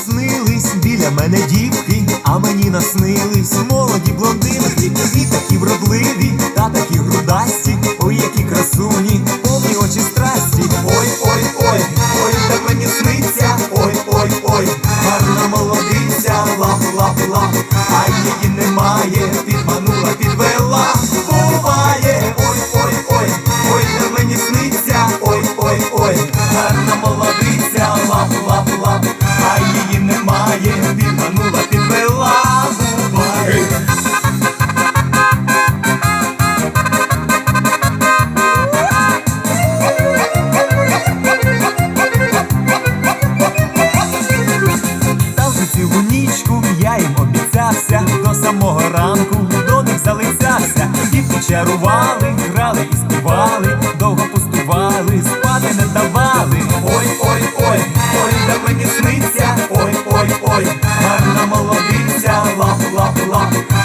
наснились біля мене дівки, а мені наснились молоді блондинки, і такі вродливі, та такі грудасті, ой, які красуні, повні очі страсті. Ой, ой, ой, ой, так мені сниться, ой, ой, ой, гарна молодиця, лап, лап, лап, а її немає, підманула, підвела, буває, ой, ой, ой, ой, так мені сниться, ой, ой, ой, гарна молодиця, лап, лап, лап немає, підманула, підвела, буває. Та я їм обіцявся до самого ранку до них залицявся. Дітки чарували, грали і співали, довго пустували, спати не давали.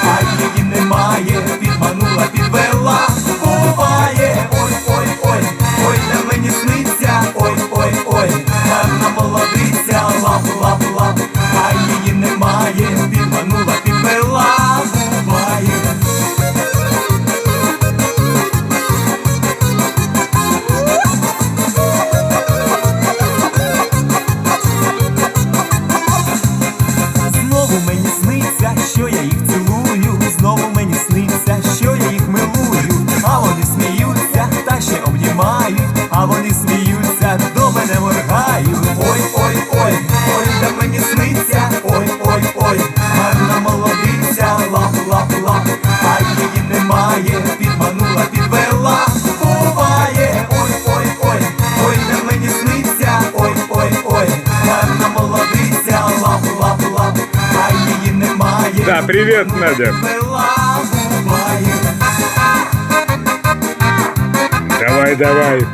А її немає, підманула, підвела, буває, ой, ой, ой, не мені сниться, ой, ой, ой, гарна молодиця, лап, лап, лап, а її Да, привет, Надя. Давай, давай.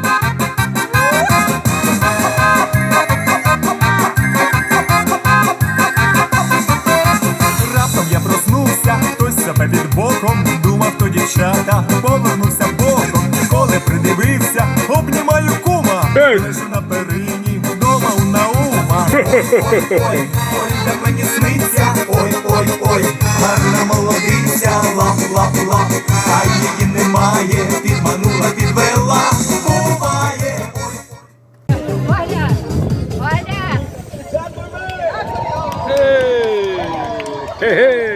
Раптом я проснувся, хтось себе під боком, думав, то дівчата, повернувся боком, коли придивився, обнімаю кума, лежу на перині, вдома у Наума. Ой, ой, ой, ой, та мені сниться, ой, ой, гарна молодиця, лап, лап, лап, а її немає, підманула, підвела, буває. Валя! Валя! Хе-хе.